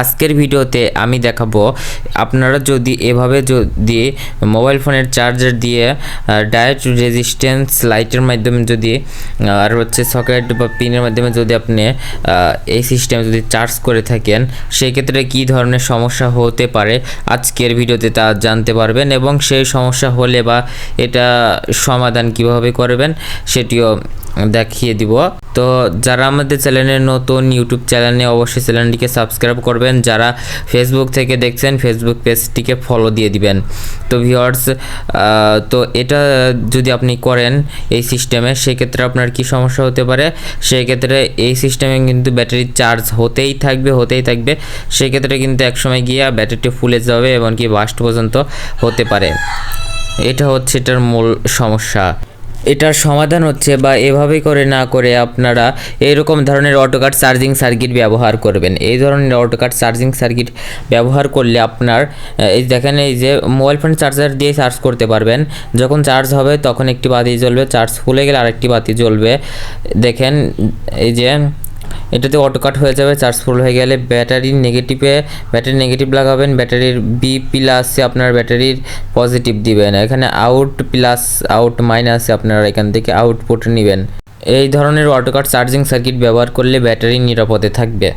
আজকের ভিডিওতে আমি দেখাবো, আপনারা যদি এভাবে যদি মোবাইল ফোনের চার্জার দিয়ে ডায়েট রেজিস্ট্যান্স লাইটের মাধ্যমে যদি আর হচ্ছে সকেট বা পিনের মাধ্যমে যদি আপনি এই সিস্টেম যদি চার্জ করে থাকেন সেই ক্ষেত্রে কী ধরনের সমস্যা হতে পারে আজকের ভিডিওতে তা জানতে পারবেন এবং সেই সমস্যা হলে বা এটা সমাধান কীভাবে করবেন, সেটিও দেখিয়ে দিব। তো যারা আমাদের চ্যানেলে নতুন ইউটিউব চ্যানেলে অবশ্যই চ্যানেলটিকে সাবস্ক্রাইব করবেন। যারা ফেসবুক থেকে দেখছেন ফেসবুক পেজটিকে ফলো দিয়ে দিবেন। তো ভিওয়ার্স তো এটা যদি আপনি করেন এই সিস্টেমে সেক্ষেত্রে আপনার কি সমস্যা হতে পারে? সেই ক্ষেত্রে এই সিস্টেমে কিন্তু ব্যাটারি চার্জ হতেই থাকবে হতেই থাকবে। সেক্ষেত্রে কিন্তু একসময় গিয়ে ব্যাটারিটি ফুলে যাবে এমনকি বাস্ট পর্যন্ত হতে পারে। এটা হচ্ছে এটার মূল সমস্যা। এটার সমাধান হচ্ছে বা এভাবে করে না করে আপনারা এরকম ধরনের অটোকাট চার্জিং সার্কিট ব্যবহার করবেন। এই ধরনের অটোকাট চার্জিং সার্কিট ব্যবহার করলে আপনার এই দেখেন এই যে মোবাইল ফোন চার্জার দিয়ে চার্জ করতে পারবেন। যখন চার্জ হবে তখন একটি বাতি জ্বলবে চার্জ ফুলে গেলে আরেকটি বাতি জ্বলবে। দেখেন এই যে এটাতে অটোকাট হয়ে যাবে চার্জ ফুল হয়ে গেলে ব্যাটারির নেগেটিভে ব্যাটারি নেগেটিভ লাগাবেন ব্যাটারির বি প্লাসে আপনার ব্যাটারির পজিটিভ দিবেন। এখানে আউট প্লাস আউট মাইনাসে আপনারা এখান থেকে আউটপুট নেবেন। এই ধরনের অটোকাট চার্জিং সার্কিট ব্যবহার করলে ব্যাটারি নিরাপদে থাকবে।